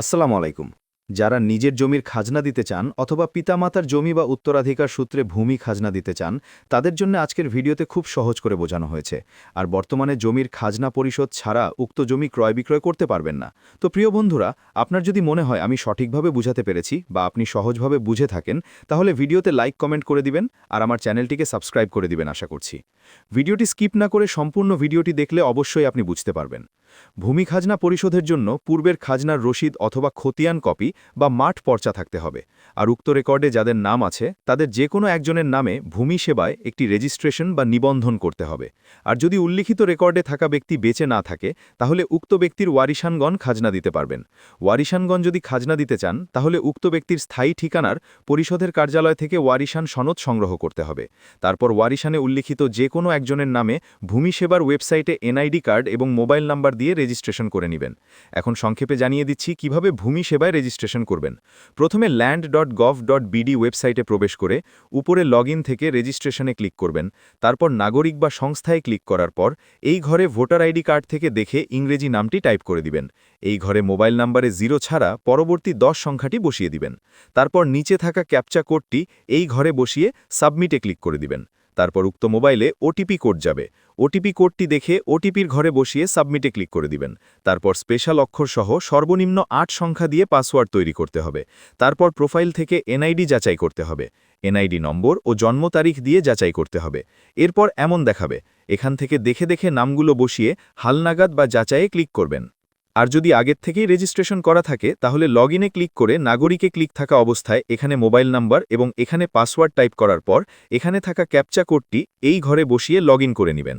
আসসালামু আলাইকুম। যারা নিজের জমির খাজনা দিতে চান অথবা পিতামাতার জমি বা উত্তরাধিকার সূত্রে ভূমি খাজনা দিতে চান, তাদের জন্য আজকের ভিডিওতে খুব সহজ করে বোঝানো হয়েছে। আর বর্তমানে জমির খাজনা পরিশোধ ছাড়া উক্ত জমি ক্রয় বিক্রয় করতে পারবেন না। তো প্রিয় বন্ধুরা, আপনার যদি মনে হয় আমি সঠিকভাবে বুঝাতে পেরেছি বা আপনি সহজভাবে বুঝে থাকেন, তাহলে ভিডিওতে লাইক, কমেন্ট করে দিবেন আর আমার চ্যানেলটিকে সাবস্ক্রাইব করে দিবেন আশা করছি। ভিডিওটি স্কিপ না করে সম্পূর্ণ ভিডিওটি দেখলে অবশ্যই আপনি বুঝতে পারবেন। ভূমি খাজনা পরিশোধের জন্য পূর্বের খাজনার রসিদ অথবা খতিয়ান কপি বা মাঠ পর্চা থাকতে হবে। আর উক্ত রেকর্ডে যাদের নাম আছে, তাদের যে কোনো একজনের নামে ভূমি সেবায় একটি রেজিস্ট্রেশন বা নিবন্ধন করতে হবে। আর যদি উল্লিখিত রেকর্ডে থাকা ব্যক্তি বেঁচে না থাকে, তাহলে উক্ত ব্যক্তির ওয়ারিশানগণ খাজনা দিতে পারবেন। ওয়ারিশানগণ যদি খাজনা দিতে চান, তাহলে উক্ত ব্যক্তির স্থায়ী ঠিকানার পরিষদের কার্যালয় থেকে ওয়ারিশান সনদ সংগ্রহ করতে হবে। তারপর ওয়ারিশানে উল্লিখিত যে কোনো একজনের নামে ভূমি সেবার ওয়েবসাইটে এনআইডি কার্ড এবং মোবাইল নাম্বার দিয়ে রেজিস্ট্রেশন করে নেবেন। এখন সংক্ষেপে জানিয়ে দিচ্ছি কীভাবে ভূমি সেবায় রেজিস্ট্রেশন করবেন। প্রথমে land dot gov dot BD ওয়েবসাইটে প্রবেশ করে উপরে লগ থেকে রেজিস্ট্রেশনে ক্লিক করবেন। তারপর নাগরিক বা সংস্থায় ক্লিক করার পর এই ঘরে ভোটার আইডি কার্ড থেকে দেখে ইংরেজি নামটি টাইপ করে দিবেন। এই ঘরে মোবাইল নাম্বারে জিরো ছাড়া পরবর্তী দশ সংখ্যাটি বসিয়ে দিবেন। তারপর নিচে থাকা ক্যাপচা কোডটি এই ঘরে বসিয়ে সাবমিটে ক্লিক করে দিবেন। তারপর উক্ত মোবাইলে ওটিপি কোড যাবে। ওটিপি কোডটি দেখে ওটিপির ঘরে বসিয়ে সাবমিটে ক্লিক করে দিবেন। তারপর স্পেশাল অক্ষর সহ সর্বনিম্ন আট সংখ্যা দিয়ে পাসওয়ার্ড তৈরি করতে হবে। তারপর প্রোফাইল থেকে এনআইডি যাচাই করতে হবে। এনআইডি নম্বর ও জন্ম তারিখ দিয়ে যাচাই করতে হবে। এরপর এমন দেখাবে। এখান থেকে দেখে দেখে নামগুলো বসিয়ে হালনাগাদ বা যাচাইয়ে ক্লিক করবেন। আর যদি আগের থেকেই রেজিস্ট্রেশন করা থাকে, তাহলে লগ ক্লিক করে নাগরিকে ক্লিক থাকা অবস্থায় এখানে মোবাইল নাম্বার এবং এখানে পাসওয়ার্ড টাইপ করার পর, এখানে থাকা ক্যাপচা কোডটি এই ঘরে বসিয়ে লগ করে নেবেন।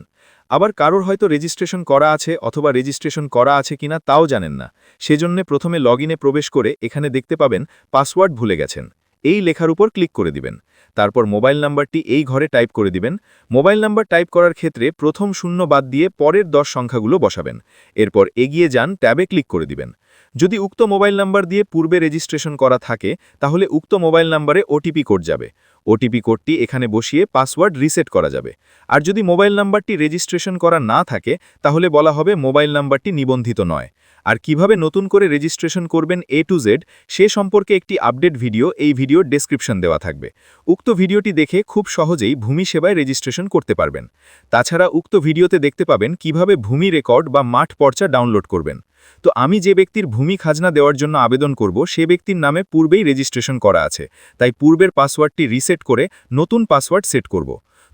আবার কারোর হয়তো রেজিস্ট্রেশন করা আছে অথবা রেজিস্ট্রেশন করা আছে কিনা তাও জানেন না। সেজন্যে প্রথমে লগ প্রবেশ করে এখানে দেখতে পাবেন পাসওয়ার্ড ভুলে গেছেন। এই লেখার উপর ক্লিক করে দিবেন। তারপর মোবাইল নাম্বারটি এই ঘরে টাইপ করে দিবেন। মোবাইল নাম্বার টাইপ করার ক্ষেত্রে প্রথম শূন্য বাদ দিয়ে পরের দশ সংখ্যাগুলো বসাবেন। এরপর এগিয়ে যান ট্যাবে ক্লিক করে দিবেন। যদি উক্ত মোবাইল নাম্বার দিয়ে পূর্বে রেজিস্ট্রেশন করা থাকে, তাহলে উক্ত মোবাইল নাম্বারে ওটিপি কোড যাবে। ওটিপি কোডটি এখানে বসিয়ে পাসওয়ার্ড রিসেট করা যাবে। আর যদি মোবাইল নাম্বারটি রেজিস্ট্রেশন করা না থাকে, তাহলে বলা হবে মোবাইল নাম্বারটি নিবন্ধিত নয়। আর কীভাবে নতুন করে রেজিস্ট্রেশন করবেন এ টু জেড সে সম্পর্কে একটি আপডেট ভিডিও এই ভিডিওর ডেসক্রিপশন দেওয়া থাকবে। উক্ত ভিডিওটি দেখে খুব সহজেই ভূমি সেবায় রেজিস্ট্রেশন করতে পারবেন। তাছাড়া উক্ত ভিডিওতে দেখতে পাবেন কীভাবে ভূমি রেকর্ড বা মাঠ পর্চা ডাউনলোড করবেন। তো আমি যে ব্যক্তির ভূমি খাজনা দেওয়ার জন্য আবেদন করব, সে ব্যক্তির নামে পূর্বেই রেজিস্ট্রেশন করা আছে। তাই পূর্বের পাসওয়ার্ডটি রিসেট করে নতুন পাসওয়ার্ড সেট করব।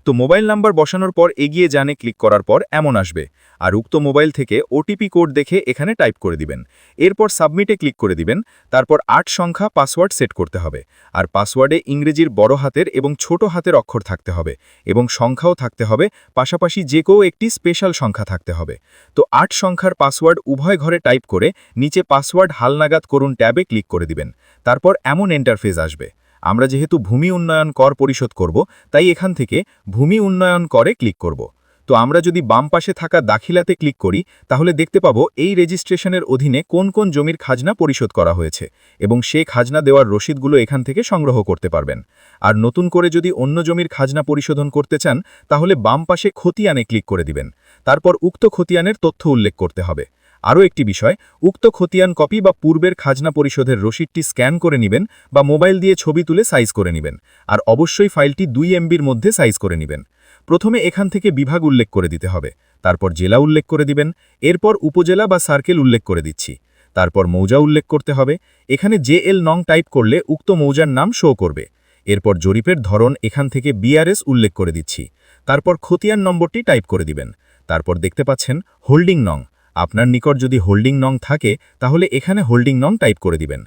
তো মোবাইল নাম্বার বসানোর পর এগিয়ে জানে ক্লিক করার পর এমন আসবে। আর উক্ত মোবাইল থেকে ওটিপি কোড দেখে এখানে টাইপ করে দিবেন। এরপর সাবমিটে ক্লিক করে দিবেন। তারপর আট সংখ্যা পাসওয়ার্ড সেট করতে হবে। আর পাসওয়ার্ডে ইংরেজির বড় হাতের এবং ছোট হাতের অক্ষর থাকতে হবে এবং সংখ্যাও থাকতে হবে। পাশাপাশি যে কেউ একটি স্পেশাল সংখ্যা থাকতে হবে। তো আট সংখ্যার পাসওয়ার্ড উভয় ঘরে টাইপ করে নিচে পাসওয়ার্ড হালনাগাদ করুন ট্যাবে ক্লিক করে দিবেন। তারপর এমন ইন্টারফেস আসবে। আমরা যেহেতু ভূমি উন্নয়ন কর পরিশোধ করব, তাই এখান থেকে ভূমি উন্নয়ন করে ক্লিক করব। তো আমরা যদি বাম পাশে থাকা দাখিলাতে ক্লিক করি, তাহলে দেখতে পাবো এই রেজিস্ট্রেশনের অধীনে কোন কোন জমির খাজনা পরিশোধ করা হয়েছে এবং সে খাজনা দেওয়ার রসিদগুলো এখান থেকে সংগ্রহ করতে পারবেন। আর নতুন করে যদি অন্য জমির খাজনা পরিশোধন করতে চান, তাহলে বাম পাশে খতিয়ানে ক্লিক করে দিবেন। তারপর উক্ত খতিয়ানের তথ্য উল্লেখ করতে হবে। আরও একটি বিষয়, উক্ত খতিয়ান কপি বা পূর্বের খাজনা পরিশোধের রসিদটি স্ক্যান করে নেবেন বা মোবাইল দিয়ে ছবি তুলে সাইজ করে নেবেন, আর অবশ্যই ফাইলটি দুই এমবির মধ্যে সাইজ করে নেবেন। প্রথমে এখান থেকে বিভাগ উল্লেখ করে দিতে হবে, তারপর জেলা উল্লেখ করে দিবেন, এরপর উপজেলা বা সার্কেল উল্লেখ করে দিচ্ছি, তারপর মৌজা উল্লেখ করতে হবে, এখানে জে এল নং টাইপ করলে উক্ত মৌজার নাম শো করবে, এরপর জরিপের ধরন এখান থেকে বিআরএস উল্লেখ করে দিচ্ছি, তারপর খতিয়ান নম্বরটি টাইপ করে দিবেন, তারপর দেখতে পাচ্ছেন হোল্ডিং নং আপনার নিকট যদি হোল্ডিং নং থাকে, তাহলে এখানে হোল্ডিং নং টাইপ করে দিবেন।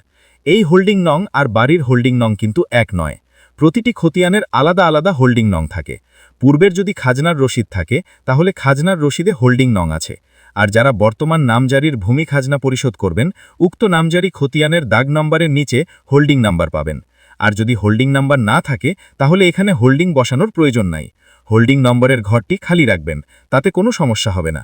এই হোল্ডিং নং আর বাড়ির হোল্ডিং নং কিন্তু এক নয়। প্রতিটি খতিয়ানের আলাদা আলাদা হোল্ডিং নং থাকে। পূর্বের যদি খাজনার রসিদ থাকে, তাহলে খাজনার রসিদে হোল্ডিং নং আছে। আর যারা বর্তমান নামজারির ভূমি খাজনা পরিশোধ করবেন, উক্ত নামজারি খতিয়ানের দাগ নম্বরের নিচে হোল্ডিং নাম্বার পাবেন। আর যদি হোল্ডিং নাম্বার না থাকে, তাহলে এখানে হোল্ডিং বসানোর প্রয়োজন নাই। হোল্ডিং নম্বরের ঘরটি খালি রাখবেন, তাতে কোনো সমস্যা হবে না।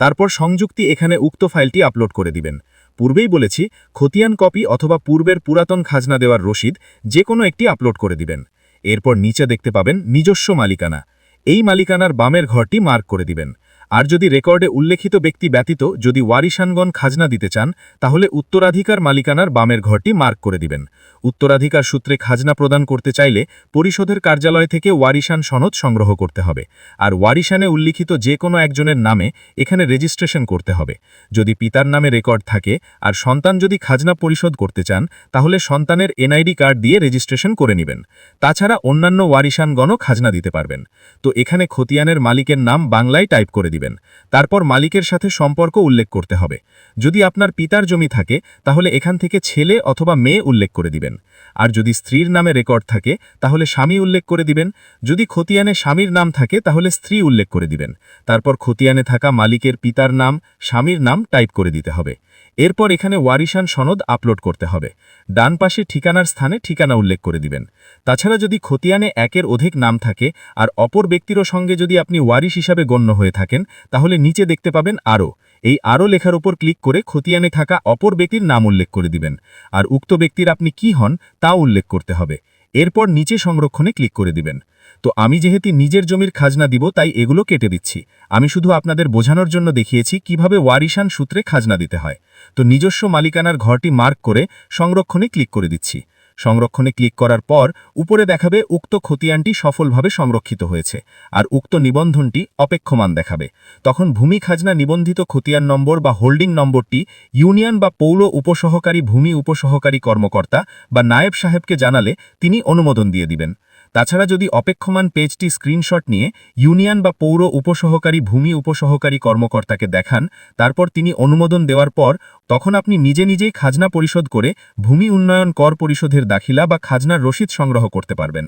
তারপর সংযুক্তি এখানে উক্ত ফাইলটি আপলোড করে দিবেন। পূর্বেই বলেছি, খতিয়ান কপি অথবা পূর্বের পুরাতন খাজনা দেওয়ার রসিদ যে কোনো একটি আপলোড করে দিবেন। এরপর নিচে দেখতে পাবেন নিজস্ব মালিকানা। এই মালিকানার বামের ঘরটি মার্ক করে দিবেন। আর যদি রেকর্ডে উল্লেখিত ব্যক্তি ব্যতীত যদি ওয়ারিশানগণ খাজনা দিতে চান, তাহলে উত্তরাধিকার মালিকানার বামের ঘরটি মার্ক করে দিবেন। উত্তরাধিকার সূত্রে খাজনা প্রদান করতে চাইলে পরিষদের কার্যালয় থেকে ওয়ারিশান সনদ সংগ্রহ করতে হবে, আর ওয়ারিশানে উল্লিখিত যে কোনো একজনের নামে এখানে রেজিস্ট্রেশন করতে হবে। যদি পিতার নামে রেকর্ড থাকে আর সন্তান যদি খাজনা পরিশোধ করতে চান, তাহলে সন্তানের এনআইডি কার্ড দিয়ে রেজিস্ট্রেশন করে নেবেন। তাছাড়া অন্যান্য ওয়ারিশানগণও খাজনা দিতে পারবেন। তো এখানে খতিয়ানের মালিকের নাম বাংলায় টাইপ করে দিবেন। তারপর মালিকের সাথে সম্পর্ক উল্লেখ করতে হবে। যদি আপনার পিতার জমি থাকে, তাহলে এখান থেকে ছেলে অথবা মেয়ে উল্লেখ করে দিবেন। আর যদি স্ত্রীর নামে রেকর্ড থাকে, তাহলে স্বামী উল্লেখ করে দিবেন। যদি খতিয়ানে স্বামীর নাম থাকে, তাহলে স্ত্রী উল্লেখ করে দিবেন। তারপর খতিয়ানে থাকা মালিকের পিতার নাম, স্বামীর নাম টাইপ করে দিতে হবে। এরপর এখানে ওয়ারিশান সনদ আপলোড করতে হবে। ডান পাশে ঠিকানার স্থানে ঠিকানা উল্লেখ করে দিবেন। তাছাড়া যদি খতিয়ানে একের অধিক নাম থাকে আর অপর ব্যক্তিরও সঙ্গে যদি আপনি ওয়ারিশ হিসাবে গণ্য হয়ে থাকেন, তাহলে নিচে দেখতে পাবেন আরও। এই আরও লেখার উপর ক্লিক করে খতিয়ানে থাকা অপর ব্যক্তির নাম উল্লেখ করে দিবেন। আর উক্ত ব্যক্তির আপনি কি হন, তা উল্লেখ করতে হবে। এরপর নিচে সংরক্ষণে ক্লিক করে দিবেন। তো আমি যেহেতু নিজের জমির খাজনা দিব, তাই এগুলো কেটে দিচ্ছি। আমি শুধু আপনাদের বোঝানোর জন্য দেখিয়েছি কীভাবে ওয়ারিশান সূত্রে খাজনা দিতে হয়। তো নিজস্ব মালিকানার ঘরটি মার্ক করে সংরক্ষণে ক্লিক করে দিচ্ছি। সংরক্ষণে ক্লিক করার পর উপরে দেখাবে উক্ত খতিয়ানটি সফলভাবে সংরক্ষিত হয়েছে আর উক্ত নিবন্ধনটি অপেক্ষমান দেখাবে। তখন ভূমি খাজনা নিবন্ধিত খতিয়ান নম্বর বা হোল্ডিং নম্বরটি ইউনিয়ন বা পৌর উপসহকারী ভূমি উপসহকারী কর্মকর্তা বা নায়েব সাহেবকে জানালে তিনি অনুমোদন দিয়ে দিবেন। তাছাড়া যদি অপেক্ষমান পেজটি স্ক্রিনশট নিয়ে ইউনিয়ন বা পৌর উপসহকারী ভূমি উপসহকারী কর্মকর্তাকে দেখান, তারপর তিনি অনুমোদন দেওয়ার পর তখন আপনি নিজে নিজেই খাজনা পরিশোধ করে ভূমি উন্নয়ন কর পরিশোধের দাখিলা বা খাজনার রসিদ সংগ্রহ করতে পারবেন।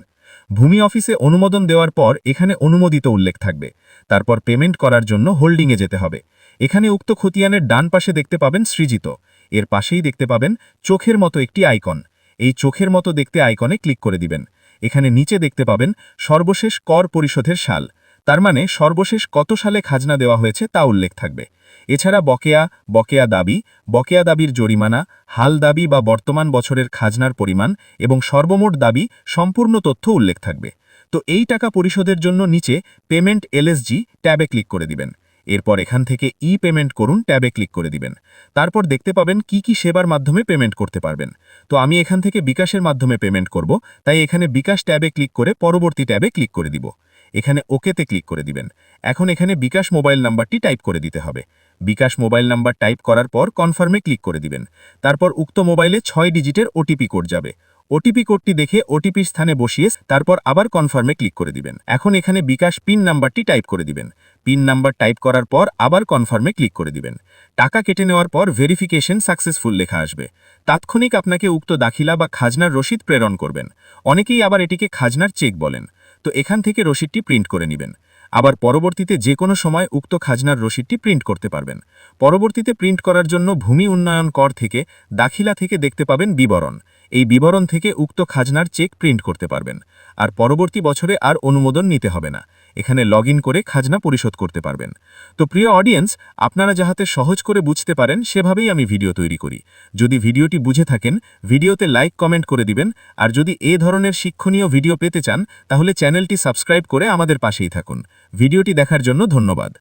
ভূমি অফিসে অনুমোদন দেওয়ার পর এখানে অনুমোদিত উল্লেখ থাকবে। তারপর পেমেন্ট করার জন্য হোল্ডিংয়ে যেতে হবে। এখানে উক্ত খতিয়ানের ডান পাশে দেখতে পাবেন সৃজিত। এর পাশেই দেখতে পাবেন চোখের মতো একটি আইকন। এই চোখের মতো দেখতে আইকনে ক্লিক করে দিবেন। এখানে নিচে দেখতে পাবেন সর্বশেষ কর পরিশোধের সাল। তার মানে সর্বশেষ কত সালে খাজনা দেওয়া হয়েছে তা উল্লেখ থাকবে। এছাড়া বকেয়া বকেয়া দাবি, বকেয়া দাবির জরিমানা, হাল দাবি বা বর্তমান বছরের খাজনার পরিমাণ এবং সর্বমোট দাবি সম্পূর্ণ তথ্য উল্লেখ থাকবে। তো এই টাকা পরিশোধের জন্য নিচে পেমেন্ট এলএসজি ট্যাবে ক্লিক করে দিবেন। এরপর এখান থেকে ই পেমেন্ট করুন ট্যাবে ক্লিক করে দিবেন। তারপর দেখতে পাবেন কি কি সেবার মাধ্যমে পেমেন্ট করতে পারবেন। তো আমি এখান থেকে বিকাশের মাধ্যমে পেমেন্ট করব, তাই এখানে বিকাশ ট্যাবে ক্লিক করে পরবর্তী ট্যাবে ক্লিক করে দিব। এখানে ওকেতে ক্লিক করে দিবেন। এখন এখানে বিকাশ মোবাইল নাম্বারটি টাইপ করে দিতে হবে। বিকাশ মোবাইল নাম্বার টাইপ করার পর কনফার্মে ক্লিক করে দিবেন। তারপর উক্ত মোবাইলে ছয় ডিজিটের ওটিপি কোড যাবে। ওটিপি কোডটি দেখে ওটিপি স্থানে বসিয়ে তারপর আবার কনফার্মে ক্লিক করে দিবেন। এখন এখানে বিকাশ পিন নাম্বারটি টাইপ করে দিবেন। পিন নাম্বার টাইপ করার পর আবার কনফার্মে ক্লিক করে দিবেন। টাকা কেটে নেওয়ার পর ভেরিফিকেশন সাকসেসফুল লেখা আসবে। তাৎক্ষণিক আপনাকে উক্ত দাখিলা বা খাজনার রসিদ প্রেরণ করবেন। অনেকেই আবার এটিকে খাজনার চেক বলেন। তো এখান থেকে রসিদটি প্রিন্ট করে নেবেন। আবার পরবর্তীতে যে কোনো সময় উক্ত খাজনার রসিদটি প্রিন্ট করতে পারবেন। পরবর্তীতে প্রিন্ট করার জন্য ভূমি উন্নয়ন কর থেকে দাখিলা থেকে দেখতে পাবেন বিবরণ। এই বিবরণ থেকে উক্ত খাজনার চেক প্রিন্ট করতে পারবেন। আর পরবর্তী বছরে আর অনুমোদন নিতে হবে না। এখানে লগ করে খাজনা পরিশোধ করতে পারবেন। তো প্রিয় অডিয়েন্স আপনারা যাহাতে সহজ করে বুঝতে পারেন, সেভাবেই আমি ভিডিও তৈরি করি। যদি ভিডিওটি বুঝে থাকেন ভিডিওতে লাইক কমেন্ট করে দিবেন, আর যদি এ ধরনের শিক্ষণীয় ভিডিও পেতে চান, তাহলে চ্যানেলটি সাবস্ক্রাইব করে আমাদের পাশেই থাকুন। ভিডিওটি দেখার জন্য ধন্যবাদ।